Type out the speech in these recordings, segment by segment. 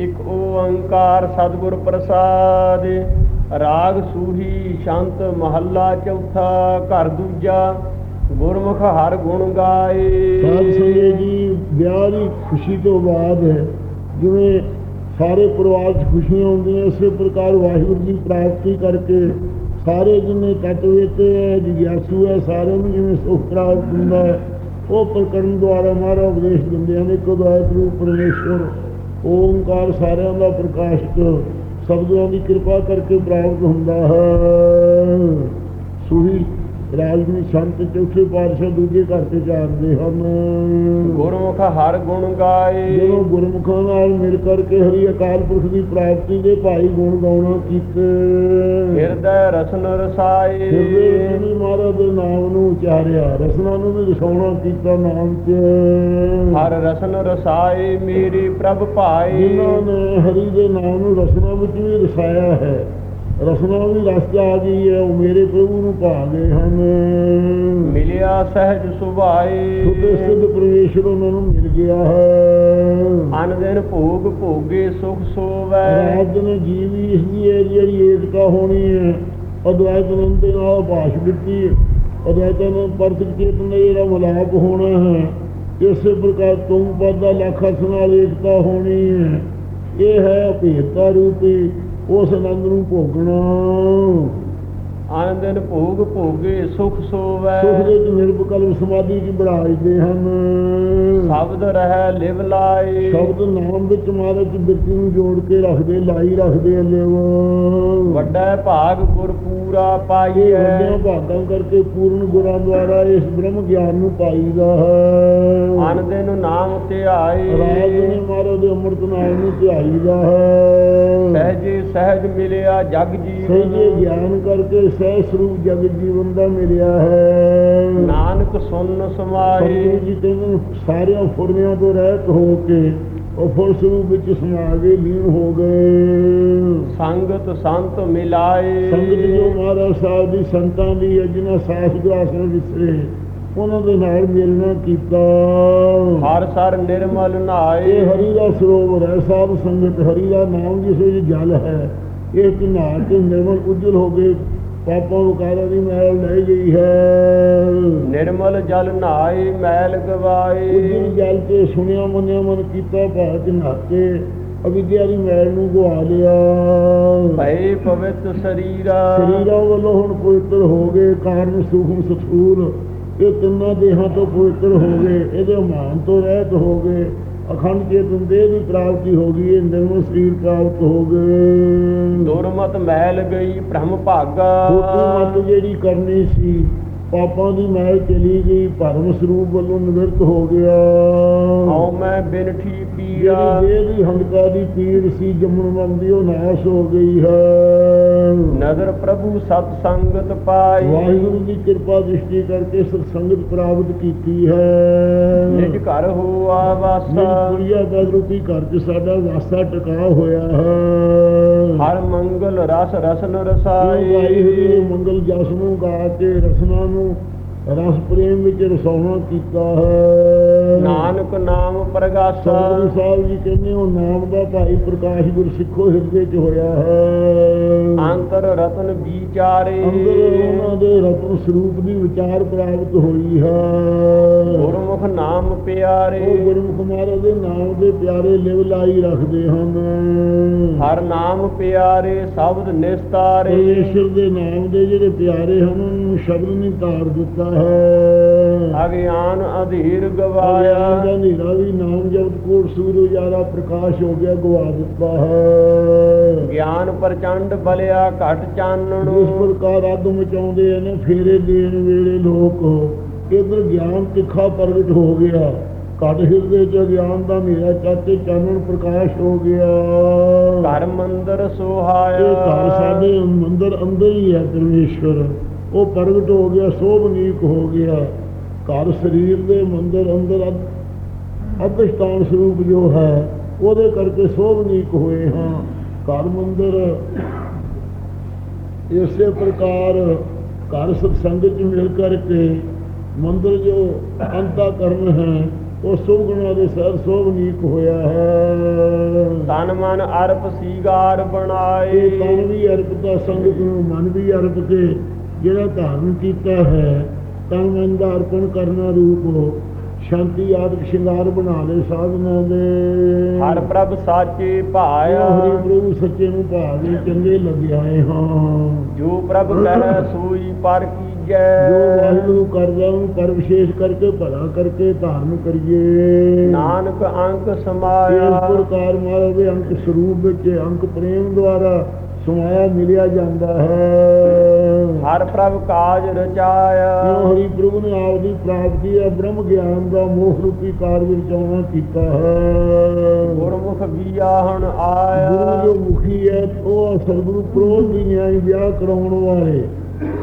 ਇਕ ਓੰਕਾਰ ਸਤਿਗੁਰ ਪ੍ਰਸਾਦ, ਰਾਗ ਸੂਹੀ ਸ਼ਾਂਤ ਮਹੱਲਾ ਚੌਥਾ, ਘਰ ਦੂਜਾ, ਗੁਰਮੁਖ ਹਰ ਗੁਣ ਗਾਏ। ਸਾਧ ਜੀ, ਵਿਆਹ ਦੀ ਖੁਸ਼ੀ ਤੋਂ ਬਾਅਦ ਜਿਵੇਂ ਸਾਰੇ ਪਰਿਵਾਰ 'ਚ ਖੁਸ਼ੀਆਂ ਹੁੰਦੀਆਂ, ਇਸੇ ਪ੍ਰਕਾਰ ਵਾਹਿਗੁਰੂ ਦੀ ਪ੍ਰਾਪਤੀ ਕਰਕੇ ਸਾਰੇ ਜਿਨੇ ਤਤਵੇਤੇ ਹੈ ਜਿਗਿਆਸੂ ਹੈ, ਸਾਰਿਆਂ ਨੂੰ ਜਿਵੇਂ ਸੁਖ ਪ੍ਰਾਪਤ ਹੁੰਦਾ ਹੈ, ਉਹ ਪ੍ਰਕਰਮ ਦੁਆਰਾ ਮਾਰਾ ਉਪਦੇਸ਼ ਦਿੰਦੇ ਹਨ, ਇੱਕ ਅਦਵੈਤ ਰੂਪ ਪਰਮੇਸ਼ਵਰ ਓੰਕਾਰ ਸਾਰਿਆਂ ਦਾ ਪ੍ਰਕਾਸ਼ਕ ਸਬਦਾਂ ਦੀ ਕਿਰਪਾ ਕਰਕੇ ਪ੍ਰਾਪਤ ਹੁੰਦਾ ਹੈ। ਸੁਹੀ ਰਾਜਨੀ ਸੰਤ ਚੌਥੇ ਪਾਤਸ਼ਾਹ ਦੂਜੇ ਘਰ ਤੇ ਚਾਰਦੇ ਹਨ। ਗੁਰਮੁਖ ਹਰ ਗੁਣ ਗਾਏ। ਜਦੋਂ ਗੁਰਮੁਖਾਂ ਨਾਲ ਮਿਲ ਕਰਕੇ ਹਰੀ ਅਕਾਲ ਪੁਰਖ ਦੀ ਪ੍ਰਾਪਤੀ ਦੇ ਭਾਈ ਗੁਣ ਗਾਉਣਾ ਕੀਤੇ। ਹਿਰਦੈ ਰਸਨ ਰਸਾਏ। ਹਿਰਦੇ ਮਹਾਰਾਜ ਦੇ ਨਾਮ ਨੂੰ ਉਚਾਰਿਆ। ਰਸਨਾ ਨੂੰ ਵੀ ਰਸਾਉਣਾ ਕੀਤਾ ਨਾਮ ਚ। ਹਰ ਰਸਨ ਰਸਾਏ ਮੇਰੀ ਪ੍ਰਭ ਭਾਏ। ਜਿਨ੍ਹਾਂ ਨੇ ਹਰੀ ਦੇ ਨਾਮ ਨੂੰ ਰਸਨਾ ਵਿੱਚ ਵੀ ਰਸਾਇਆ ਹੈ। ਰਸਨਾ ਵੀ ਰਸ 'ਚ ਆ ਗਈ ਹੈ ਉਹ ਮੇਰੇ ਪ੍ਰਭੂ ਨੂੰ ਪਾ ਗਏ ਹਨ। ਮਿਲਿਆ ਸਹਿਜ ਸੁਭਾਏ। ਸੁਧ ਸਿੱਧ ਪਰਮੇਸ਼ਰ ਉਹਨਾਂ ਨੂੰ ਮਿਲ ਗਿਆ ਹੈ। ਅਨ ਦਿਨ ਭੋਗ ਭੋਗੇ ਸੁਖ ਸੋਵੈ। ਰਾਤ ਦਿਨ ਜੀਵੀ ਇਸ ਦੀ ਇਹ ਜਿਹੜੀ ਏਕਤਾ ਹੋਣੀ ਹੈ। ਅਦਵੈਤ ਅਨੰਦ ਦੇ ਨਾਲ ਭਾਸ਼ ਦਿੱਤੀ ਅਦਵੈਤ ਅਨੰਦ ਪਰਤਕ ਚੇਤਨ ਦਾ ਜਿਹੜਾ ਮਲਾਪ ਹੋਣਾ ਹੈ। ਇਸੇ ਪ੍ਰਕਾਰ ਤੁਮ ਪਦ ਦਾ ਲੱਖ ਅਰਥ ਨਾਲ ਏਕਤਾ ਹੋਣੀ ਹੈ। ਇਹ ਹੈ ਭੇਦਤਾ ਰੂਪੀ। ਉਸ ਆਨੰਦ ਨੂੰ ਭੋਗਣਾ। ਅਨ ਦਿਨ ਭੋਗ ਭੋਗੇ ਸੁਖ ਸੋਵੈ। ਸੁਖ ਦੇ ਵਿੱਚ ਨਿਰਵਕਲਪ ਸਮਾਧੀ ਦੀ ਬੜਾਈਦੇ ਹਨ। ਸ਼ਬਦ ਰਹਿ ਲਿਵ ਲਾਏ। ਸ਼ਬਦ ਨਾਮ ਵਿੱਚ ਮਹਾਰਾਜ ਬਿਰਤੀ ਨੂੰ ਜੋੜ ਕੇ ਰੱਖਦੇ ਲਾਈ ਰੱਖਦੇ ਲਿਵ। ਵੱਡਾ ਭਾਗ ਗੁਰ ਪੂਰਾ ਪਾਈਐ। ਵੱਡਿਆਂ ਭਾਗਾਂ ਕਰਕੇ ਪੂਰਨ ਗੁਰਾਂ ਦੁਆਰਾ ਇਸ ਬ੍ਰਹਮ ਗਿਆਨ ਨੂੰ ਪਾਈਦਾ ਹੈ। ਅਨ ਦਿਨ ਨਾਮ ਰਾਜ ਧਿਆਏ ਨੇ ਮਹਾਰਾਜ ਦੇ ਅੰਮ੍ਰਿਤ ਨਾਮ ਨੂੰ ਧਿਆਈਦਾ ਹੈ। ਸਹਿਜੇ ਸਹਿਜ ਮਿਲਿਆ ਜਗ ਸਹਿਜੇ ਜੀਵਨ ਗਿਆਨ ਕਰਕੇ ਸਹਿ ਸਰੂਪ ਜਗਤ ਜੀਵਨ ਦਾ ਮਿਲਿਆ ਹੈ। ਨਾਨਕ ਸੁਨ ਸਮਾਏ। ਜੀ ਕਹਿੰਦੇ ਨੇ, ਸਾਰਿਆਂ ਫੁਰਨਿਆਂ ਤੋਂ ਰਹਿਤ ਹੋ ਕੇ ਉਹ ਫੁਰ ਸਰੂਪ ਵਿੱਚ ਸਮਾ ਗਏ ਲੀਨ ਹੋ ਗਏ। ਸੰਗਤ ਸੰਤ ਮਿਲਾਏ। ਸੰਗਤ ਜੋ ਮਹਾਰਾਜ ਸਾਹਿਬ ਦੀ ਸੰਤਾਂ ਦੀ ਹੈ ਜਿਨ੍ਹਾਂ ਸਾਸ ਗ੍ਰਾਸ ਨੂੰ ਵਿਸਰੇ ਉਹਨਾਂ ਦੇ ਨਾਲ ਮਿਲਣਾ ਕੀਤਾ। ਹਰ ਸਰ ਨਿਰਮਲ ਇਹ ਨਾਏ ਹਰੀ ਦਾ ਸਰੋਵਰ ਹੈ ਸਾਧ ਸੰਗਤ ਹਰੀ ਦਾ ਨਾਮ ਜਿਸ ਵਿੱਚ ਜਲ ਹੈ ਇਹ ਕਿ ਨਹਾ ਕੇ ਨਿਰਮਲ ਉਜਲ ਹੋ ਗਏ ਪਾਪਾਂ ਵਿਕਾਰਾਂ ਦੀ ਮੈਲ ਲੈ ਗਈ ਹੈ। ਨਿਰਮਲ ਜਲ ਨਾਏ ਮੈਲ ਗਵਾਏ ਉਜਲ ਜਲ ਤੇ ਸੁਣਿਆ ਮੰਨਿਆ ਮਨ ਕੀਤਾ ਭਾਤ ਨਹਾਤੇ ਅਵਿਦਿਆ ਦੀ ਮੈਲ ਨੂੰ ਗਵਾ ਲਿਆ। ਭਏ ਪਵਿੱਤ ਸਰੀਰਾ। ਸਰੀਰਾਂ ਵੱਲੋਂ ਹੁਣ ਪਵਿੱਤਰ ਹੋ ਗਏ ਕਾਰਨ ਸੂਖਮ ਸਥੂਲ ਇਹ ਤਿੰਨਾਂ ਦੇਹਾਂ ਤੋਂ ਪਵਿੱਤਰ ਹੋ ਗਏ ਇਹਦੇ ਮਾਨ ਤੋਂ ਰਹਿਤ ਹੋ ਗਏ। ਅਖੰਡ ਚੇਤਨ ਦੇਹ ਦੀ ਪ੍ਰਾਪਤੀ ਹੋ ਗਈ ਇਹ ਨਿਰਮਲ ਸਰੀਰ ਪ੍ਰਾਪਤ ਹੋ ਗਏ। ਦੁਰਮਤ ਮੈਲ ਗਈ ਭ੍ਰਮ ਭਾਗਾ। ਛੋਟੀ ਮਤ ਜਿਹੜੀ ਕਰਨੀ ਸੀ ਪਾਪਾਂ ਦੀ ਮੈਲ ਚਲੀ ਗਈ ਭਰਮ ਸਰੂਪ ਵੱਲੋਂ ਨਿਵਰਤ ਹੋ ਗਿਆ। ਹਉ ਮੈਂ ਬਿਨਠੀ ਪੀਰਾ ਜਿਹੜੀ ਦੇਹ ਦੀ ਪੀੜ ਸੀ ਜੰਮਣ ਮੰਦੀ ਉਹ ਨਾਸ਼ ਹੋ ਗਈ ਹੈ। ਨਦਰ ਪ੍ਰਭੂ ਸਤ ਸੰਗਤ ਪਾਈ। ਵਾਹਿਗੁਰੂ ਦੀ ਕਿਰਪਾ ਦ੍ਰਿਸ਼ਟੀ ਕਰਕੇ ਸਤਸੰਗਤ ਪ੍ਰਾਪਤ ਕੀਤੀ ਹੈ। ਨਿਜ ਘਰ ਹੋਆ ਵਾਸਾ ਨਿਰਪੁਰੀਆ ਬਦਰੂਪੀ ਘਰ 'ਚ ਸਾਡਾ ਵਾਸਾ ਟਿਕਾ ਹੋਇਆ ਹੈ। ਹਰ ਮੰਗਲ ਰਸ ਰਸਨ ਰਸਾਈ। ਵਾਹਿਗੁਰੂ ਮੰਗਲ ਜਸ ਨੂੰ ਗਾ ਕੇ ਰਸਨਾ ਨੂੰ ਰਸ ਪ੍ਰੇਮ ਵਿੱਚ ਰਸਾਉਣਾ ਕੀਤਾ ਹੈ। ਨਾਨਕ ਨਾਮ ਪ੍ਰਗਾਸਾ। ਸਤਿਗੁਰੂ ਸਾਹਿਬ ਜੀ ਕਹਿੰਦੇ ਉਹ ਨਾਮ ਦਾ ਭਾਈ ਪ੍ਰਕਾਸ਼ ਗੁਰ ਸਿੱਖੋ ਹਿਰਦੇ 'ਚ ਹੋਇਆ ਹੈ। ਅੰਤਰ ਰਤਨ ਵਿਚਾਰੇ। ਅੰਦਰ ਉਹਨਾਂ ਦੇ ਰਤਨ ਸਰੂਪ ਦੀ ਵਿਚਾਰ ਪ੍ਰਾਪਤ ਹੋਈ ਹੈ। ਗੁਰਮੁਖ ਨਾਮ ਪਿਆਰੇ। ਉਹ ਗੁਰਮੁਖ ਮਹਾਰਾਜ ਦੇ ਨਾਮ ਦੇ ਪਿਆਰੇ ਲਿਵ ਲਾਈ ਰੱਖਦੇ ਹਨ। ਹਰ ਨਾਮ ਪਿਆਰੇ ਸ਼ਬਦ ਨਿਸਤਾਰੇ। ਪਰਮੇਸ਼ਰ ਦੇ ਨਾਮ ਦੇ ਜਿਹੜੇ ਪਿਆਰੇ ਹਨ ਉਹਨਾਂ ਨੂੰ ਸ਼ਬਦ ਨਹੀਂ ਤਾਰ ਦਿੱਤਾ ਹੈ। ਅਗਿਆਨ ਅਧੀਰ ਗਵਾਇਆ। ਦਾ ਹਨੇਰਾ ਵੀ ਨਾਮ ਜਪਤ ਕੋਟ ਸੂਰ ਉਜਾਰਾ ਪ੍ਰਕਾਸ਼ ਹੋ ਗਿਆ ਗਵਾ ਦਿੱਤਾ ਹੈ। ਗਿਆਨ ਪ੍ਰਚੰਡ ਬਲਿਆ ਘਟ ਚਾਨਣ। ਜਿਸ ਪ੍ਰਕਾਰ ਅੱਗ ਮਚਾਉਂਦੇ ਨੇ ਫੇਰੇ ਦੇਣ ਵੇਲੇ ਲੋਕ ਇਧਰ ਗਿਆਨ ਤਿੱਖਾ ਪ੍ਰਗਟ ਹੋ ਗਿਆ। ਘਟ ਹਿਰਦੇ ਚ ਗਿਆਨ ਦਾ ਹਨੇਰਾ ਚਾਤੇ ਚਾਨਣ ਪ੍ਰਕਾਸ਼ ਹੋ ਗਿਆ। ਘਰ ਮੰਦਰ ਇਹ ਘਰ ਸੁਹਾਇਆ ਸਾਡੇ ਮੰਦਰ ਅੰਦਰ ਹੀ ਹੈ ਪਰਮੇਸ਼ਵਰ। ਉਹ ਪ੍ਰਗਟ ਹੋ ਗਿਆ ਸੋਭਨੀਕ ਹੋ ਗਿਆ। ਘਰ ਸਰੀਰ ਦੇ ਮੰਦਰ ਅੰਦਰ ਅਧਿਸ਼ਟਾਨ ਸਰੂਪ ਜੋ ਹੈ ਉਹਦੇ ਕਰਕੇ ਸੋਭਨੀਕ ਹੋਏ ਹਾਂ। ਘਰ ਮੰਦਰ ਇਸੇ ਪ੍ਰਕਾਰ ਘਰ ਸਤਸੰਗ ਚ ਮਿਲ ਕਰਕੇ ਮੰਦਰ ਜੋ ਅੰਤਾ ਕਰਨ ਹੈ ਉਹ ਸਭ ਗੁਣਾਂ ਦੇ ਸਰ ਸੋਭਨੀਕ ਹੋਇਆ ਹੈ। ਤਨ ਮਨ ਅਰਪ ਸੀਗਾਰ ਬਣਾਏ। ਤਨ ਵੀ ਅਰਪਤਾ ਸੰਗਤ ਨੂੰ ਮਨ ਵੀ ਅਰਪ ਕੇ ਜਿਹੜਾ ਧਾਰਨ ਕੀਤਾ ਹੈ ਤਨ ਮਨ ਦਾ ਅਰਪਣ ਕਰਨਾ ਰੂਪ ਸ਼ਾਂਤੀ ਆਦਿਕ ਸ਼ਿੰਗਾਰ ਬਣਾ ਲੈ ਸਾਧਨਾ ਦੇ। ਹਰ ਪ੍ਰਭ ਸਾਚੇ ਹਰੀ ਭਾਇਆ ਪ੍ਰਭੂ ਸੱਚੇ ਨੂੰ ਭਾਵੇਂ ਚੰਗੇ ਲੱਗਿਆਏ ਹਾਂ। ਜੋ ਪ੍ਰਭ ਕਹਿ ਸੋਈ ਪਰ ਕੀਜੈ ਜੋ ਵਾਹਿਗੁਰੂ ਕਰਦਾ ਉਹਨੂੰ ਪਰ ਵਿਸ਼ੇਸ਼ ਕਰਕੇ ਭਲਾ ਕਰਕੇ ਧਾਰਨ ਕਰੀਏ। ਨਾਨਕ ਅੰਕ ਇਸ ਸਮਾਇਆ ਪ੍ਰਕਾਰ ਮਾਇਆ ਦੇ ਅੰਕ ਸਰੂਪ ਵਿੱਚ ਅੰਕ ਪ੍ਰੇਮ ਦੁਆਰਾ ਸਮਾਇਆ ਮਿਲਿਆ ਜਾਂਦਾ ਹੈ। ਹਰ ਪ੍ਰਭ ਕਾਜ ਰਚਾਇਆ। ਹਰੀ ਪ੍ਰਭੂ ਨੇ ਆਪ ਦੀ ਪ੍ਰਾਪਤੀ ਹੈ ਬ੍ਰਹਮ ਗਿਆਨ ਦਾ ਮੋਹ ਰੂਪੀ ਕਾਰਜ ਰਚਾਉਣਾ ਕੀਤਾ ਹੈ। ਗੁਰਮੁਖ ਵਿਆਹਣ ਆਇਆ। ਗੁਰੂ ਜੋ ਮੁਖੀ ਹੈ ਉਹ ਆ ਸਤਿਗੁਰੂ ਪ੍ਰੋਧ ਦੀ ਨਿਆਈ ਵਿਆਹ ਕਰਾਉਣ ਵਾਲੇ।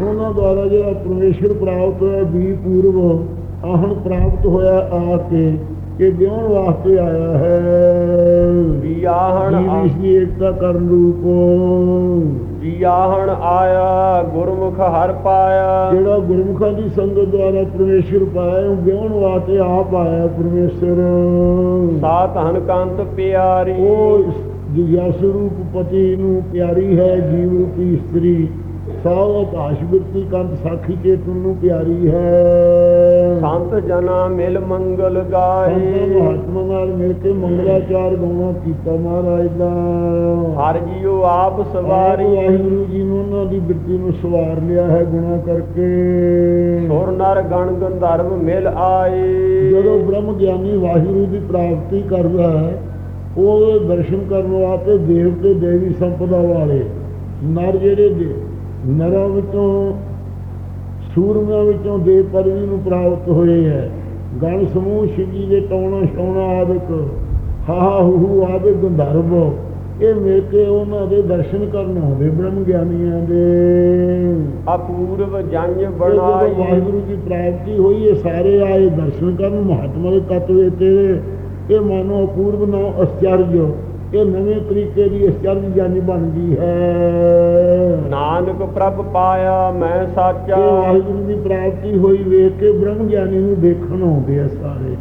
ਉਹਨਾਂ ਦੁਆਰਾ ਜਿਹੜਾ ਪਰਮੇਸ਼ਰ ਪ੍ਰਾਪਤ ਹੋਇਆ ਵੀ ਪੂਰਵ ਆਹਣ ਪ੍ਰਾਪਤ ਹੋਇਆ ਆ ਕੇ ਇਹ ਵਿਆਹਣ ਵਾਸਤੇ ਆਇਆ ਹੈ। ਵਿਆਹਣ ਜੀਵ ਆ- ਇਸ ਦੀ ਏਕਤਾ ਕਰਨ ਰੂਪ। ਵਿਆਹਣ ਆਇਆ ਗੁਰਮੁਖ ਹਰ ਪਾਇਆ। ਜਿਹੜਾ ਗੁਰਮੁਖਾਂ ਦੀ ਸੰਗਤ ਦੁਆਰਾ ਪਰਮੇਸ਼ਰ ਪਾਇਆ ਉਹ ਵਿਆਹਣ ਵਾਸਤੇ ਆਪ ਆਇਆ ਪਰਮੇਸ਼ਰ ਸਾ ਧਨ ਕੰਤ ਪਿਆਰੀ। ਉਹ ਜਿਗਿਆਸ ਰੂਪ ਪਤੀ ਨੂੰ ਪਿਆਰੀ ਹੈ ਜੀਵ ਰੂਪੀ ਇਸਤਰੀ। ਸਾਰਾ ਭਾਸ਼ ਬਿਰਤੀ ਕੰਤ ਸਾਖੀ ਚੇਤਨ ਨੂੰ ਪਿਆਰੀ ਹੈ। ਸੰਤ ਜਨਾ ਮਿਲ ਮੰਗਲ ਗਾਏ। ਮਹਾਤਮਾ ਨਾਲ ਮਿਲ ਕੇ ਮੰਗਲਾਚਾਰ ਗਾਉਣਾ ਕੀਤਾ ਮਹਾਰਾਜ ਦਾ। ਹਰ ਜੀਉ ਆਪ ਸਵਾਰੀ। ਵਾਹਿਗੁਰੂ ਜੀ ਨੇ ਉਹਨਾਂ ਦੀ ਬਿਰਤੀ ਨੂੰ ਸਵਾਰ ਲਿਆ ਹੈ ਗੁਣਾ ਕਰਕੇ। ਸੁਰ ਨਰ ਗਣ ਗੰਧਰਵ ਮਿਲ ਆਏ। ਜਦੋਂ ਬ੍ਰਹਮ ਗਿਆਨੀ ਵਾਹਿਗੁਰੂ ਦੀ ਪ੍ਰਾਪਤੀ ਕਰਦਾ ਹੈ ਉਹ ਦਰਸ਼ਨ ਕਰਨ ਵਾਸਤੇ ਦੇਵਤੇ ਦੇਵੀ ਸੰਪਦਾ ਵਾਲੇ ਨਰ ਜਿਹੜੇ ਦੇ ਨਰਾਂ ਵਿੱਚੋਂ ਸੂਰਮਿਆਂ ਵਿੱਚੋਂ ਦੇਵ ਪਦਵੀ ਨੂੰ ਪ੍ਰਾਪਤ ਹੋਏ ਹੈ। ਗਣ ਸਮੂਹ ਸ਼ਿਵਜੀ ਦੇ ਟੌਣਾ ਛਾਉਣਾ ਆਦਿਕ ਹਾਹਾ ਹੂ ਆਦਿਕ ਗੰਧਰਵ। ਇਹ ਮਿਲ ਕੇ ਉਹਨਾਂ ਦੇ ਦਰਸ਼ਨ ਕਰਨ ਆਉਂਦੇ ਬ੍ਰਹਮ ਗਿਆਨੀਆਂ ਦੇ। ਅਪੂਰਵ ਜੰਜ ਬਣਾਈ। ਵਾਹਿਗੁਰੂ ਦੀ ਪ੍ਰਾਪਤੀ ਹੋਈ ਇਹ ਸਾਰੇ ਆਏ ਦਰਸ਼ਨ ਕਰਨ ਮਹਾਤਮਾ ਦੇ ਤત્ਵੇ ਤੇ ਇਹ ਮਾਨੋ ਅਪੂਰਵ ਨਾ ਅਸਚਰਜ ਇਹ ਨਵੇਂ ਤਰੀਕੇ ਦੀ ਅਸਚਰਜ ਜਾਨੀ ਬਣ ਗਈ ਹੈ। ਨਾਨਕ ਪ੍ਰਭ ਪਾਇਆ ਮੈਂ ਸਾਚਾ। ਵਾਹਿਗੁਰੂ ਦੀ ਪ੍ਰਾਪਤੀ ਹੋਈ ਵੇਖ ਕੇ ਬ੍ਰਹਮ ਗਿਆਨੀ ਨੂੰ ਦੇਖਣ ਆਉਂਦੇ ਆ ਸਾਰੇ।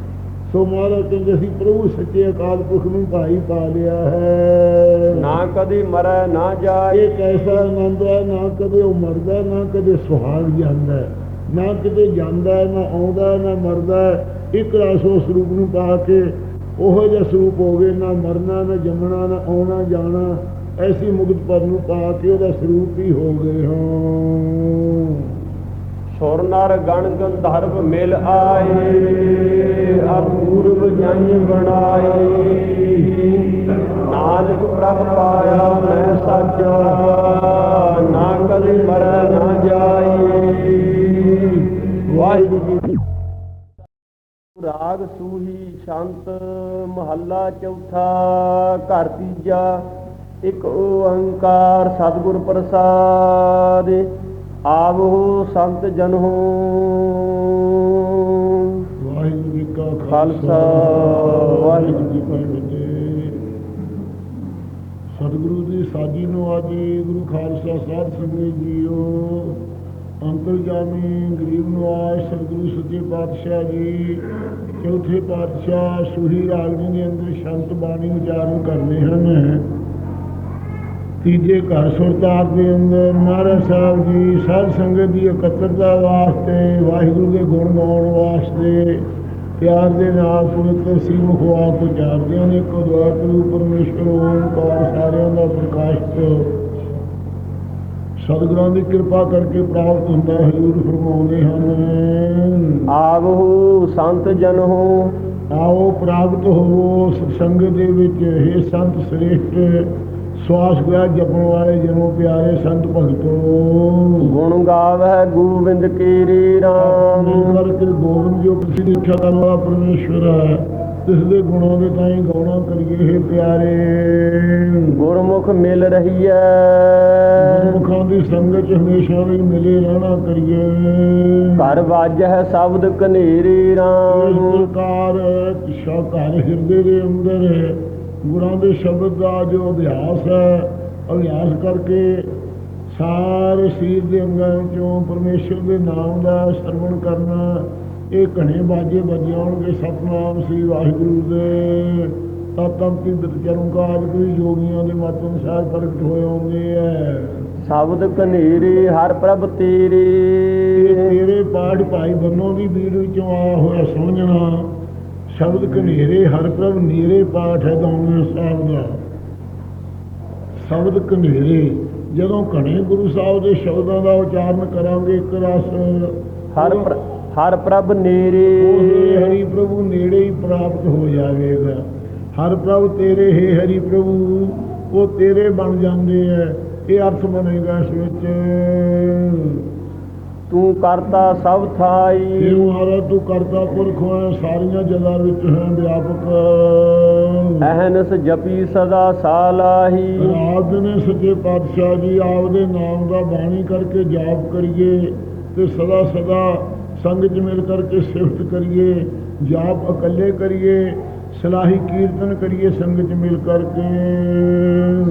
ਸੋ ਮਹਾਰਾਜ ਕਹਿੰਦੇ ਅਸੀਂ ਪ੍ਰਭੂ ਸੱਚੇ ਅਕਾਲ ਪੁਰਖ ਨੂੰ ਭਾਈ ਪਾ ਲਿਆ ਹੈ। ਨਾ ਕਦੀ ਮਰੈ ਨਾ ਜਾਏ। ਇਹ ਕੈਸਾ ਆਨੰਦ ਹੈ ਨਾ ਕਦੇ ਉਹ ਮਰਦਾ ਨਾ ਕਦੇ ਸੁਹਾਗ ਜਾਂਦਾ ਨਾ ਕਿਤੇ ਜਾਂਦਾ ਨਾ ਆਉਂਦਾ ਨਾ ਮਰਦਾ। ਇੱਕ ਰਸ ਉਸ ਸਰੂਪ ਨੂੰ ਪਾ ਕੇ ਉਹੋ ਜਿਹਾ ਸਰੂਪ ਹੋ ਗਏ ਨਾ ਮਰਨਾ ਨਾ ਜੰਮਣਾ ਨਾ ਆਉਣਾ ਜਾਣਾ। ਐਸੀ ਮੁਕਤ ਪਰ ਨੂੰ ਪਾ ਕੇ ਉਹਦਾ ਸਰੂਪ ਹੀ ਹੋ ਗਏ ਹਾਂ ਸੁਰ ਨਰ ਗਣ ਗੰਧਰਵ ਮਿਲ ਆਏ ਅਪੂਰਵ ਜੰਜ ਬਣਾਏ। ਨਾਨਕ ਪ੍ਰਭ ਪਾਇਆ ਮੈਂ ਸਾਚਾ ਨਾ ਕਦੇ ਮਰੈ ਨਾ ਜਾਏ। ਵਾਹਿਗੁਰੂ ਜੀ ਰਾਗ ਸੂਹੀ ਸ਼ੰਤ ਮਹੱਲਾ ਚੌਥਾ ਘਰ ਤੀਜਾ ਇੱਕ ਓੰਕਾਰ ਸਤਿਗੁਰ ਪ੍ਰਸਾਦ ਆਵੋ ਸੰਤ ਜਨੋ। ਵਾਹਿਗੁਰੂ ਜੀ ਕਾ ਖਾਲਸਾ, ਵਾਹਿਗੁਰੂ ਜੀ ਕੀ ਫਤਿਹ। ਸਤਿਗੁਰੂ ਦੀ ਸਾਜੀ ਨੂੰ ਆਜੀ ਗੁਰੂ ਖਾਲਸਾ ਸਾਧ ਸੰਗਤ ਜੀਓ। ਅੰਤਰਜਾਮੀ ਗਰੀਬ ਨਵਾਜ਼ ਸਤਿਗੁਰੂ ਸੱਚੇ ਪਾਤਸ਼ਾਹ ਜੀ। ਚੌਥੇ ਪਾਤਸ਼ਾਹ ਸੁਹੀ ਰਾਗਨੀ ਦੇ ਅੰਦਰ ਸ਼ੰਤ ਬਾਣੀ ਉਚਾਰਨ ਕਰਨੇ ਹਨ। ਤੀਜੇ ਘਰ ਸੁਰਤਾਰ ਦੇ ਅੰਦਰ ਮਹਾਰਾਜ ਸਾਹਿਬ ਜੀ ਸਾਧ ਸੰਗਤ ਦੀ ਇਕੱਤਰਤਾ ਵਾਸਤੇ, ਵਾਹਿਗੁਰੂ ਦੇ ਗੁਣ ਗਾਉਣ ਵਾਸਤੇ ਪਿਆਰ ਦੇ ਨਾਲ ਪਵਿੱਤਰ ਸ੍ਰੀ ਮੁਖਵਾਕ ਉਚਾਰਦੇ ਹਨ। ਇੱਕ ਦਵਾਰ ਗੁਰੂ ਪਰਮੇਸ਼ਰ ਓਮਕਾਰ ਸਾਰਿਆਂ ਦਾ ਪ੍ਰਕਾਸ਼ ਸਤਿਗੁਰਾਂ ਦੀ ਕਿਰਪਾ ਕਰਕੇ ਪ੍ਰਾਪਤ ਹੁੰਦਾ ਹੈ ਹਜ਼ੂਰ ਫਰਮਾਉਂਦੇ ਹਨ। ਆਵੋ ਸੰਤ ਜਨੋ। ਆਓ ਪ੍ਰਾਪਤ ਹੋਵੋ ਸੰਗਤ ਦੇ ਵਿੱਚ। ਇਹ ਸੰਤ ਸ੍ਰੇਸ਼ਟ ਸਵਾਸ ਗਿਆ ਜਪਣ ਵਾਲੇ ਜਨੋ ਪਿਆਰੇ ਸੰਤ ਭਗਤੋ। ਗੁਣ ਗਾਵੈ ਗੋਬਿੰਦ ਕੀਰੀ ਰਾਮ। ਕਰਕੇ ਗੋਬਿੰਦ ਜੋ ਪ੍ਰਸਿੱਧ ਇੱਛਾ ਕਰਨ ਵਾਲਾ ਪਰਮੇਸ਼ਵਰ ਹੈ। ਇਸ ਦੇ ਗੁਣਾਂ ਦੇ ਤਾਈਂ ਗਾਉਣਾ ਕਰੀਏ ਇਹ ਪਿਆਰੇ। ਗੁਰਮੁਖ ਮਿਲ ਰਹੀਐ। ਗੁਰਮੁਖਾਂ ਦੀ ਸੰਗਤ ਹਮੇਸ਼ਾ ਲਈ ਮਿਲੇ ਰਹਿਣਾ ਕਰੀਏ। ਘਰ ਵਾਜੈ ਸ਼ਬਦ ਕਨੇਰੀ ਰਾਮ। ਪ੍ਰਕਾਰ ਕਿਸ਼ਾ ਘਰ ਹਿਰਦੇ ਦੇ ਅੰਦਰ ਗੁਰਾਂ ਦੇ ਸ਼ਬਦ ਦਾ ਜੋ ਅਭਿਆਸ ਹੈ ਅਭਿਆਸ ਕਰਕੇ ਸਾਰੇ ਸਰੀਰ ਦੇ ਅੰਗਾਂ ਚੋਂ ਪਰਮੇਸ਼ਰ ਦੇ ਨਾਮ ਦਾ ਸਰਵਣ ਕਰਨਾ ਇਹ ਘਣੇ ਬਾਜੇ ਵੱਜਾਉਣਗੇ ਸਤਨਾਮ ਸ੍ਰੀ ਵਾਹਿਗੁਰੂ ਦੇ। ਤਤਮ ਕੀ ਬਿਤਚਰੋਂ ਕਾਜ ਕੋਈ ਯੋਗੀਆਂ ਦੇ ਮਤ ਅਨੁਸਾਰ ਪ੍ਰਗਟ ਹੋਏ ਆਉਂਦੇ ਐ ਸ਼ਬਦ ਕਨੇਰੇ ਹਰ ਪ੍ਰਭ ਤੇਰੇ। ਤੇਰੇ ਪਾਠ ਭਾਈ ਬੰਨੋ ਦੀ ਬੀੜ ਵਿੱਚੋਂ ਆਇਆ ਹੋਇਆ ਸਮਝਣਾ। ਸ਼ਬਦ ਕਨੇਰੇ ਹਰ ਪ੍ਰਭ ਨੀਰੇ ਪਾਠ ਹੈ ਦੋਵੇਂ ਸਾਹਿਬ ਦਾ। ਸ਼ਬਦ ਕਨੇਰੇ ਜਦੋਂ ਘਣੇ ਗੁਰੂ ਸਾਹਿਬ ਦੇ ਸ਼ਬਦਾਂ ਦਾ ਉਚਾਰਨ ਕਰਾਂਗੇ ਇੱਕ ਰਸ ਹਰ ਹਰ ਪ੍ਰਭ ਨੇਰੇ ਹਰੀ ਪ੍ਰਭੂ ਨੇੜੇ ਹੀ ਪ੍ਰਾਪਤ ਹੋ ਜਾਵੇਗਾ। ਹਰ ਪ੍ਰਭ ਤੇਰੇ ਹੈ ਹਰੀ ਪ੍ਰਭੂ ਉਹ ਤੇਰੇ ਬਣ ਜਾਂਦੇ ਐ ਇਹ ਅਰਥ ਬਣੇਗਾ ਇਸ ਵਿੱਚ। ਤੂੰ ਕਰਤਾ ਸਭ ਥਾਈ। ਮਹਾਰਾਜ ਤੂੰ ਕਰਤਾ ਪੁਰਖ ਹੈ ਸਾਰੀਆਂ ਜਗ੍ਹਾ ਵਿੱਚ ਹੈ ਵਿਆਪਕ। ਅਹਨਸ ਜਪੀ ਸਦਾ ਸਾਲਾਹੀ। ਰਾਤ ਨੇ ਸੱਚੇ ਪਾਤਸ਼ਾਹ ਜੀ ਆਪਦੇ ਨਾਮ ਦਾ ਬਾਣੀ ਕਰਕੇ ਜਾਪ ਕਰੀਏ ਤੇ ਸਦਾ ਸਦਾ ਸੰਗ ਚ ਮਿਲ ਕਰਕੇ ਸਿਫਤ ਕਰੀਏ ਜਾਪ ਇਕੱਲੇ ਕਰੀਏ ਸਲਾਹੀ ਕੀਰਤਨ ਕਰੀਏ ਸੰਗ ਚ ਮਿਲ ਕਰਕੇ।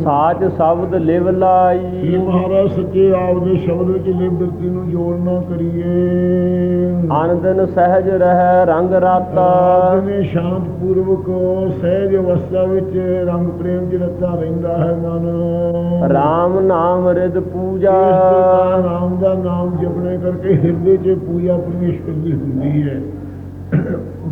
ਸਾਚ ਸ਼ਬਦ ਲਿਵ ਲਾਈ। ਮਹਾਰਾਜ ਸੱਚੇ ਆਪਦੇ ਸ਼ਬਦ ਵਿੱਚ ਲਿਬਰਤੀ ਨੂੰ ਜੋੜਨਾ ਕਰੀਏ। ਆਨੰਦਨ ਸਹਿਜ ਰਹਿ ਰੰਗ ਰਾਤਾ। ਨੇ ਸ਼ਾਂਤ ਪੂਰਵਕ ਸਹਿਜ ਅਵਸਥਾ ਵਿੱਚ ਰੰਗ ਪ੍ਰੇਮ ਚ ਰਤਾ ਰਹਿੰਦਾ ਹੈ ਮਨ। RAM ਨਾਮ ਰਿਦ ਪੂਜਾ। ਰਾਮ ਦਾ ਨਾਮ ਜਪਣੇ ਕਰਕੇ ਹਿਰਦੇ 'ਚ ਪੂਜਾ ਪਰਮੇਸ਼ਵਰ ਦੀ ਹੁੰਦੀ ਹੈ।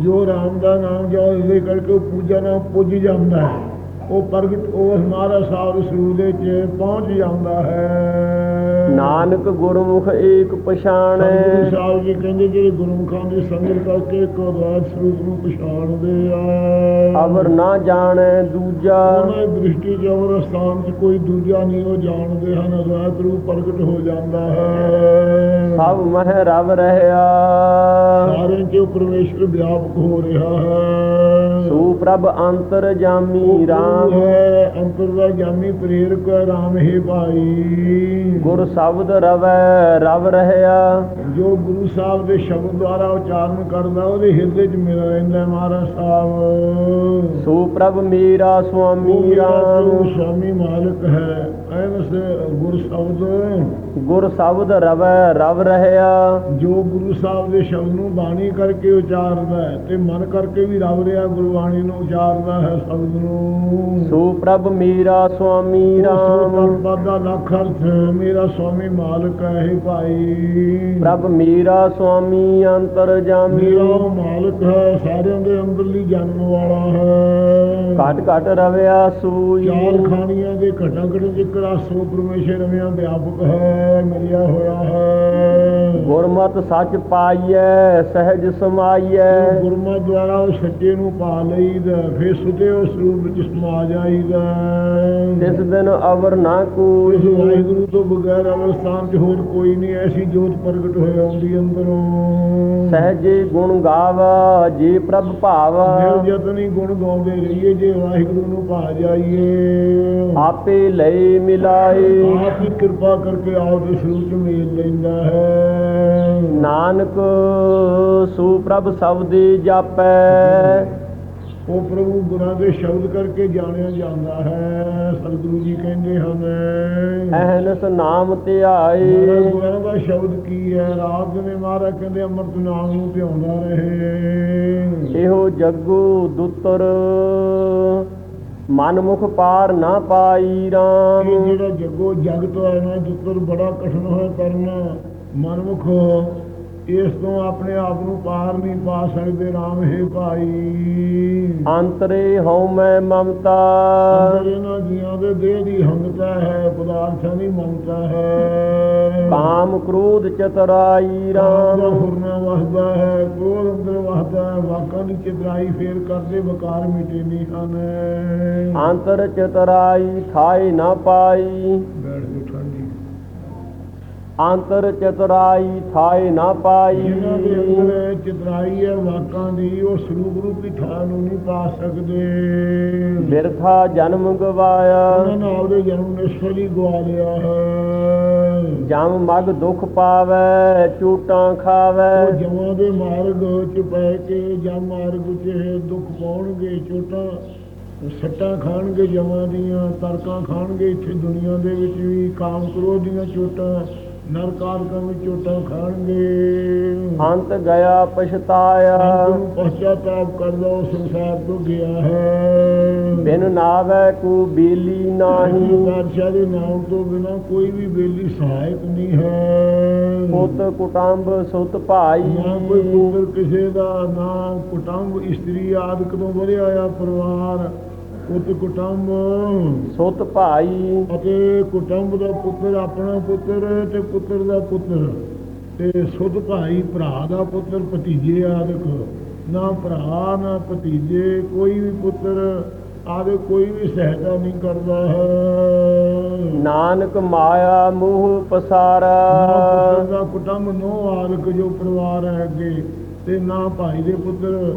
ਜੋ ਰਾਮ ਦਾ ਨਾਮ ਜੋ ਹਿਰਦੇ ਕਰਕੇ ਪੂਜਾ ਨਾਲ ਪੁੱਜ ਜਾਂਦਾ ਹੈ। ਉਹ ਪ੍ਰਗਟ ਉਸ ਮਹਾਰਾਜ ਸਾਹਿਬ ਦੇ ਸਰੂਪ ਦੇ 'ਚ ਪਹੁੰਚ ਜਾਂਦਾ ਹੈ। ਨਾਨਕ ਗੁਰਮੁਖ ਏਕ ਪਛਾਣੈ। ਸਾਹਿਬ ਜੀ ਕਹਿੰਦੇ ਜਿਹੜੇ ਗੁਰਮੁਖਾਂ ਦੀ ਸੰਗਤ ਕਰਕੇ ਇੱਕ ਅਦਾਤ ਸਰੂਪ ਨੂੰ ਪਛਾਣਦੇ ਆ। ਅਵਰ ਨਾ ਜਾਣੈ ਦੂਜਾ। ਉਹਨਾਂ ਦ੍ਰਿਸ਼ਟੀ 'ਚ ਅਵਰ ਸਥਾਨ 'ਚ ਕੋਈ ਦੂਜਾ ਨਹੀਂ ਉਹ ਜਾਣਦੇ ਹਨ ਅਦਾਤ ਰੂਪ ਪ੍ਰਗਟ ਹੋ ਜਾਂਦਾ ਹੈ। ਸਭ ਮਹਿ ਰਵ ਰਹਿਆ। ਸਾਰੇ 'ਚ ਪਰਮੇਸ਼ਰ ਵਿਆਪਕ ਹੋ ਰਿਹਾ ਹੈ। ਸੂ ਪ੍ਰਭ ਅੰਤਰ ਜਾਮੀ ਉਹ RAM ਹੈ। ਅੰਤਰ ਦਾ ਜਾਮੀ ਪ੍ਰੇਰਕ ਰਾਮ ਹੈ ਭਾਈ। ਗੁਰ ਸ਼ਬਦ ਰਵੈ ਰਵ ਰਹਿਆ। ਜੋ ਗੁਰੂ ਸਾਹਿਬ ਦੇ ਸ਼ਬਦ ਦੁਆਰਾ ਉਚਾਰਨ ਕਰਦਾ ਉਹਦੇ ਹਿਰਦੇ 'ਚ ਮਿਲ ਰਹਿੰਦਾ ਮਹਾਰਾਜ ਸਾਹਿਬ। ਸੂ ਪ੍ਰਭ ਮੇਰਾ ਸੁਆਮੀ ਮੇਰਾ RAM ਸ਼ਾਮੀ ਮਾਲਕ ਹੈ। ਗੁਰ ਸ਼ਬਦ ਗੁਰ ਸ਼ਬਦ ਰਵੈ ਰਵ ਰਹਿਆ। ਜੋ ਗੁਰੂ ਸਾਹਿਬ ਦੇ ਸ਼ਬਦ ਨੂੰ ਬਾਣੀ ਕਰਕੇ ਉਚਾਰਦਾ ਹੈ ਤੇ ਮਨ ਕਰਕੇ ਵੀ ਰਵ ਰਿਹਾ ਗੁਰਬਾਣੀ ਨੂੰ ਉਚਾਰਦਾ ਹੈ ਸ਼ਬਦ ਨੂੰ। ਸੂ ਪ੍ਰਭ ਮੇਰਾ ਸੁਆਮੀ RAM ਪਦ ਦਾ ਲੱਖ ਅਰਥ ਮੇਰਾ ਸਵਾਮੀ ਮਾਲਕ ਹੈ ਭਾਈ। ਪ੍ਰਭ ਮੇਰਾ ਸੁਆਮੀ ਅੰਤਰ ਜਾਮੀ। ਮੇਰਾ ਮਾਲਕ ਹੈ ਸਾਰਿਆਂ ਦੇ ਅੰਦਰਲੀ ਜਨਮ ਵਾਲਾ ਹੈ। ਘਟ ਘਟ ਰਵਿਆ ਸੂਈ। ਚਾਰ ਖਾਣੀਆਂ ਦੇ ਘਟਾ ਘਟ ਜਿਕਰਾ ਸੋ ਪਰਮੇਸ਼ਰ ਰਮਿਆ ਵਿਆਪਕ ਹੈ ਮਿਲਿਆ ਹੋਇਆ ਹੈ। ਗੁਰਮਤ ਸੱਚ ਪਾਈਐ ਸਹਿਜ ਸਮਾਈਐ। ਗੁਰਮਤਿ ਦੁਆਰਾ ਉਹ ਸੱਚੇ ਨੂੰ ਪਾ ਲਈਦਾ ਫਿਰ ਸੁਤੇ ਉਸ ਰੂਪ ਵਿੱਚ ਸਮਾ ਜਾਈਦਾ। ਤਿਸ ਦਿਨ ਅਵਰ ਨਾ ਕੋਈ। ਵਾਹਿਗੁਰੂ ਤੋਂ ਬਗੈਰ ਅਵਸਥਾਨ 'ਚ ਹੋਰ ਕੋਈ ਨਹੀਂ ਐਸੀ ਜੋਤ ਪ੍ਰਗਟ ਹੋਏ ਆਉਂਦੀ ਅੰਦਰੋਂ। ਸਹਿਜੇ ਗੁਣ ਗਾਵਾ ਜੇ ਪ੍ਰਭ ਭਾਵਾ। ਦਿਲ ਜਤਨੀ ਗੁਣ ਗਾਉਂਦੇ ਰਹੀਏ ਜੇ ਵਾਹਿਗੁਰੂ ਨੂੰ ਭਾ ਜਾਈਏ। ਆਪੇ ਲਈ ਮਿਲਾਏ ਆਪ ਹੀ ਕਿਰਪਾ ਕਰਕੇ ਆਪ ਦੇ ਸਰੂਪ 'ਚ ਮੇਲ ਲੈਂਦਾ ਹੈ। ਨਾਨਕ ਸੂ ਪ੍ਰਭ ਸਬਦੇ ਜਾਪੈ। ਉਹ ਪ੍ਰਭੂ ਗੁਰਾਂ ਦੇ ਸ਼ਬਦ ਕਰਕੇ ਜਾਣਿਆ ਜਾਂਦਾ ਹੈ ਸਤਿਗੁਰੂ ਜੀ ਕਹਿੰਦੇ ਹਨ। ਅਹਨਸ ਨਾਮ ਮਹਾਰਾਜ ਧਿਆਏ ਗੁਰਾਂ ਦਾ ਸ਼ਬਦ ਕੀ ਹੈ? ਰਾਤ ਦਿਨੇ ਮਹਾਰਾਜ ਕਹਿੰਦੇ ਅੰਮ੍ਰਿਤ ਨਾਮ ਨੂੰ ਧਿਆਉਂਦਾ ਰਹੇ। ਇਹੋ ਜੱਗੂ ਦੁੱਤਰ। ਮਨਮੁਖ ਪਾਰ ਨਾ ਪਾਈ ਇਹ ਰਾਮ ਜਿਹੜਾ ਜੱਗੋ ਜਗਤ ਹੈ ਨਾ ਜਿੱਤਰ ਬੜਾ ਕਠਿਨ ਹੋਇਆ ਕਰਨਾ, ਮਨਮੁਖ ਇਸ ਤੋਂ ਆਪਣੇ ਆਪ ਨੂੰ ਪਾਰ ਨਹੀਂ ਪਾ ਸਕਦੇ। RAM ਹੈ ਭਾਈ। ਅੰਤਰੇ ਹਉ ਮੈਂ ਮਮਤਾ। ਇਹਨਾਂ ਜੀਆਂ ਦੇ ਦੇਹ ਦੀ ਹੰਗਤਾ ਹੈ ਪਦਾਰਥਾਂ ਦੀ ਮਮਤਾ ਹੈ। ਕਾਮ ਕ੍ਰੋਧ ਚਤਰਾਈ ਰਾਮ। ਰਾਮ ਫੁਰਨਾ ਵਸਦਾ ਹੈ ਕ੍ਰੋਧ ਅੰਦਰ ਵਸਦਾ ਹੈ ਵਾਕਾਂ ਦੀ ਚਤਰਾਈ ਫੇਰ ਕਰਦੇ ਵਕਾਰ ਮਿਟੇ ਨਹੀਂ ਹਨ। ਅੰਤਰ ਚਤਰਾਈ ਥਾਈ ਨਾ ਪਾਈ। ਬੈਠ ਅੰਤਰ ਚਤਰਾਈ ਥਾਈ ਨਾ ਪਾਈ। ਜਿਨ੍ਹਾਂ ਦੇ ਅੰਦਰ ਚਤਰਾਈ ਹੈ ਵਾਕਾਂ ਦੀ ਉਹ ਸਰੂਪ ਰੂਪੀ ਥਾਂ ਨੂੰ ਨਹੀਂ ਪਾ ਸਕਦੇ। ਬਿਰਥਾ ਜਨਮ ਗਵਾਇਆ। ਉਹਨਾਂ ਨੇ ਆਪਦੇ ਜਨਮ ਨਿਸ਼ਫਲ ਹੀ ਗਵਾ ਲਿਆ ਹੈ। ਜਮ ਮਗ ਦੁਖ ਪਾਵੈ ਚੂਟਾਂ ਖਾਵੈ। ਉਹ ਜਮਾਂ ਦੇ ਮਾਰਗ ਚ ਪੈ ਕੇ ਜਾਂ ਮਾਰਗ ਚ ਦੁੱਖ ਪਾਉਣਗੇ ਚੋਟਾਂ ਸੱਟਾਂ ਖਾਣਗੇ ਜਮਾਂ ਦੀਆਂ ਤਰਕਾਂ ਖਾਣਗੇ। ਇੱਥੇ ਦੁਨੀਆ ਦੇ ਵਿੱਚ ਵੀ ਕਾਮ ਕ੍ਰੋਧ ਦੀਆਂ ਚੋਟਾਂ ਨਰਕਾਰਕਾਂ ਵਿੱਚ ਚੋਟਾਂ ਖਾਣਗੇ। ਅੰਤ ਗਿਆ ਪਛਤਾਇਆ। ਅੰਤ ਪਛਤਾਪ ਕਰਦਾ ਉਹ ਸੰਸਾਰ ਤੋਂ ਗਿਆ ਹੈ। ਬਿਨ ਨਾਵੈ ਕੂ ਬੀਲੀ ਨਾਹੀ। ਬਾਦਸ਼ਾਹ ਦੇ ਨਾਮ ਤੋਂ ਬਿਨਾ ਕੋਈ ਵੀ ਬੇਲੀ ਸਹਾਇਕ ਨਹੀਂ ਹੈ। ਪੁੱਤ ਕੁਟੰਬ ਸੁਤ ਭਾਈ। ਨਾ ਕੋਈ ਪੁੱਤਰ ਕਿਸੇ ਦਾ ਨਾ ਕੁਟੰਬ ਇਸਤਰੀ ਆਦਿਕ ਤੋਂ ਵਧਿਆ ਆ ਪਰਿਵਾਰ। ਪੁੱਤ ਕੁਟੰਬ ਸੁਤ ਭਾਈ ਅਤੇ ਕੁਟੰਬ ਦਾ ਪੁੱਤਰ ਆਪਣਾ ਪੁੱਤਰ ਤੇ ਪੁੱਤਰ ਦਾ ਪੁੱਤਰ। ਤੇ ਸੁਧ ਭਾਈ ਭਰਾ ਦਾ ਪੁੱਤਰ ਭਤੀਜੇ ਆਦਿਕ। ਨਾ ਭਰਾ ਨਾ ਭਤੀਜੇ ਕੋਈ ਵੀ ਪੁੱਤਰ ਆਦਿ ਕੋਈ ਵੀ ਸਹਾਇਤਾ ਨਹੀਂ ਕਰਦਾ ਹੈ। ਨਾਨਕ ਮਾਇਆ ਮੋਹ ਪਸਾਰਾ। ਦਾ ਕੁਟੰਬ ਨੋ ਆਦਿਕ ਜੋ ਪਰਿਵਾਰ ਹੈ ਅੱਗੇ ਤੇ ਨਾ ਭਾਈ ਦੇ ਪੁੱਤਰ।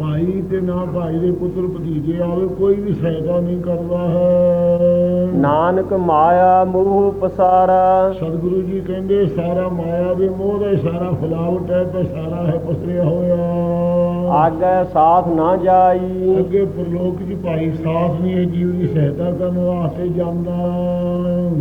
ਭਾਈ ਤੇ ਨਾ ਭਾਈ ਦੇ ਪੁੱਤਰ ਭਤੀਜੇ ਆਵੇ ਕੋਈ ਵੀ ਸਹਾਇਤਾ ਨਹੀਂ ਕਰਦਾ ਹੈ। ਨਾਨਕ ਮਾਇਆ ਮੋਹ ਪਸਾਰਾ। ਸਤਿਗੁਰੂ ਜੀ ਕਹਿੰਦੇ ਸਾਰਾ ਮਾਇਆ ਦੇ ਮੋਹ ਦਾ ਸਾਰਾ ਫਲਾਵਟ ਹੈ ਤੇ ਸਾਰਾ ਹੈ ਪਸਰਿਆ ਹੋਇਆ। ਆਗੇ ਸਾਥ ਨਾ ਜਾਈ। ਅੱਗੇ ਪ੍ਰਲੋਕ ਜੀ ਭਾਈ ਸਾਥ ਨਹੀਂ ਹੈ ਜੀਵ ਦੀ ਸਹਾਇਤਾ ਕਰਨ ਵਾਸਤੇ ਜਾਂਦਾ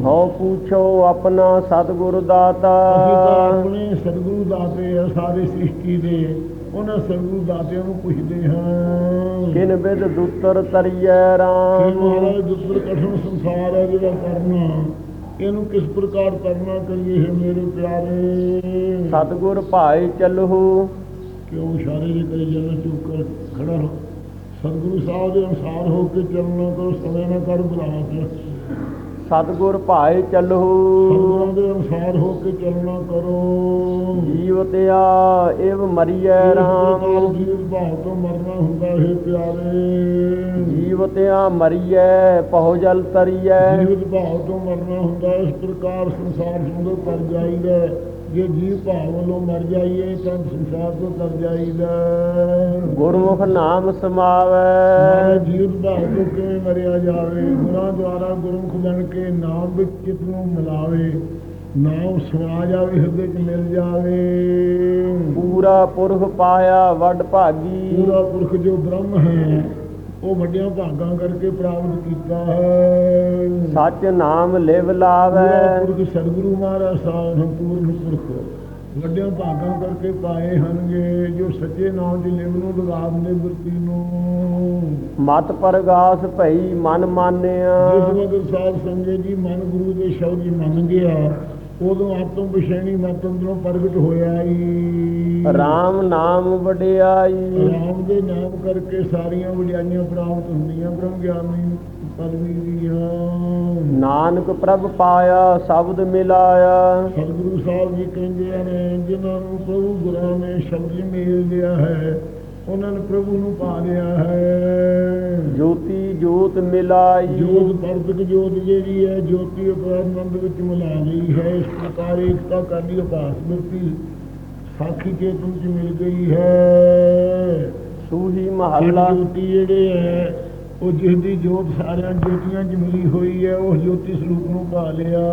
ਹਉ ਪੁੱਛੋ ਆਪਣਾ ਸਤਿਗੁਰ ਅਸੀਂ ਤਾਂ ਦਾਤਾ ਆਪਣੇ ਸਤਿਗੁਰੂ ਦਾਤੇ ਆ ਸਾਰੇ ਸ੍ਰਿਸ਼ਟੀ ਦੇ। ਉਹਨਾਂ ਸਤਿਗੁਰੂ ਦਾਤਿਆਂ ਨੂੰ ਪੁੱਛਦੇ ਹਾਂ। ਕਿਨ ਬਿਦ ਦੁੱਤਰ ਤਰੀਐ ਕਿ ਰਾਮ ਮਹਾਰਾਜ ਦੁੱਤਰ ਕਠਨ ਸੰਸਾਰ ਹੈ ਜਿਹੜਾ ਕਰਨਾ। ਇਹਨੂੰ ਕਿਸ ਪ੍ਰਕਾਰ ਕਰਨਾ ਕਰੀਏ ਹੈ ਮੇਰੇ ਪਿਆਰੇ? ਸਤਿਗੁਰ ਭਾਈ ਚੱਲਹੁ। ਕਿਉਂ ਇਸ਼ਾਰੇ ਜੇ ਕਰੀ ਜਾਣਾ ਚੁੱਪ ਕਰ ਖੜਾ ਰਹੋ। ਸਤਿਗੁਰੂ ਸਾਹਿਬ ਦੇ ਅਨੁਸਾਰ ਹੋ ਕੇ ਚੱਲਣਾ ਕਰੋ ਸਮੇਂ ਨਾ ਕਰ ਬੁਲਾਤ ਸਤਿਗੁਰ ਭਾਈ ਚੱਲਹੁ। ਸਤਿਗੁਰਾਂ ਦੇ ਅਨੁਸਾਰ ਹੋ ਕੇ ਚੱਲਣਾ ਕਰੋ। ਜੀਵਤਿਆ ਏਵ ਮਰੀਐ ਪ੍ਰਕਾਰ ਜੀਵ ਭਾਵ ਤੋਂ ਮਰਨਾ ਹੁੰਦਾ ਹੈ ਪਿਆਰੇ ਜੀਵਤਿਆ ਮਰੀਐ ਪਹੁ ਜਲ ਤਰੀਐ ਜੀਵਤ ਭਾਵ ਤੋਂ ਮਰਨਾ ਹੁੰਦਾ। ਇਸ ਪ੍ਰਕਾਰ ਸੰਸਾਰ ਸੰਦੋ ਕਰ ਜਾਈਦਾ। ਜੇ ਜੀਵ ਭਾਵ ਵੱਲੋਂ ਮਰ ਜਾਈਏ ਤਾਂ ਸੰਸਾਰ ਤੋਂ ਤਰ ਜਾਈਦਾ। ਗੁਰਮੁਖ ਨਾਮ ਸਮਾਵੈ ਜੀਵਤ ਭਾਵ ਤੋਂ ਕਿਵੇਂ ਮਰਿਆ ਜਾਵੇ ਗੁਰਾਂ ਦੁਆਰਾ ਗੁਰਮੁਖ ਬਣ ਕੇ ਨਾਮ ਵਿੱਚ ਚਿਤ ਨੂੰ ਮਿਲਾਵੇ ਨਾਮ ਸਮਾ ਜਾਵੇ ਹਿਰਦੇ 'ਚ ਮਿਲ ਜਾਵੇ। ਪੂਰਾ ਪੁਰਖ ਪਾਇਆ ਵੱਡ ਭਾਗੀ। ਪੂਰਾ ਪੁਰਖ ਜੋ ਬ੍ਰਹਮ ਹੈ ਉਹ ਵੱਡਿਆਂ ਭਾਗਾਂ ਕਰਕੇ ਪ੍ਰਾਪਤ ਕੀਤਾ ਹੈ। ਸੱਚ ਨਾਮ ਲਿਵ ਲਾਵੈ। ਪੁਰਖ ਸਤਿਗੁਰੂ ਮਹਾਰਾਜ ਸਾਹਿਬ ਸੰਪੂਰਨ ਪੁਰਖ ਵੱਡਿਆਂ ਭਾਗਾਂ ਕਰਕੇ ਪਾਏ ਹਨਗੇ ਜੋ ਸੱਚੇ ਨਾਮ ਦੀ ਲਿਵ ਨੂੰ ਲਗਾ ਦਿੰਦੇ ਵਰਤੀ ਨੂੰ। ਮਤ ਪਰਗਾਸ ਭਈ ਮਨ ਮਾਨਿਆ। ਜਿਸ ਵਕਤ ਸਾਧ ਸੰਗਤ ਜੀ ਮਨ ਗੁਰੂ ਦੇ ਸ਼ਬਦ ਮੰਨ ਗਿਆ ਉਦੋਂ ਆਤਮ ਵਿਸ਼ੇਣੀ ਮਤ ਅੰਦਰੋਂ ਪ੍ਰਗਟ ਹੋਇਆ ਈ। RAM ਨਾਮ ਵਡਿਆਈ ਰਾਮ ਦੇ ਨਾਮ ਕਰਕੇ ਸਾਰੀਆਂ ਵਡਿਆਈਆਂ ਪ੍ਰਾਪਤ ਹੁੰਦੀਆਂ ਬ੍ਰਹਮ ਗਿਆਨੀ ਪਦਵੀ ਦੀਆਂ। ਨਾਨਕ ਪ੍ਰਭ ਪਾਇਆ ਸ਼ਬਦ ਮਿਲਾਇਆ। ਸਤਿਗੁਰੂ ਸਾਹਿਬ ਜੀ ਕਹਿੰਦੇ ਨੇ ਜਿਨ੍ਹਾਂ ਨੂੰ ਪ੍ਰਭੂ ਗੁਰਾਂ ਨੇ ਸ਼ਬਦ ਮੇਲ ਲਿਆ ਹੈ ਉਹਨਾਂ ਨੇ ਪ੍ਰਭੂ ਨੂੰ ਪਾ ਲਿਆ ਹੈ। ਜੋਤੀ ਜੋਤ ਮਿਲਾਈ। ਜੋਤ ਪਰਤਕ ਜੋਤ ਜਿਹੜੀ ਹੈ ਜੋਤੀ ਅਪਰਾਨੰਦ ਵਿੱਚ ਮਿਲਾ ਗਈ ਹੈ। ਇਸ ਪ੍ਰਕਾਰ ਏਕਤਾ ਕਰ ਲਈ ਉਪਾਸ ਮਿਲਤੀ ਸਾਖੀ ਚੇਤਨ ਚ ਮਿਲ ਗਈ ਹੈ। ਸੂਹੀ ਮਹੱਲਾ। ਜੋਤੀ ਜਿਹੜੇ ਹੈ ਉਹ ਜਿਸ ਦੀ ਜੋਤ ਸਾਰਿਆਂ ਜੋਤੀਆਂ 'ਚ ਮਿਲੀ ਹੋਈ ਹੈ ਉਹ ਜੋਤੀ ਸਰੂਪ ਨੂੰ ਪਾ ਲਿਆ।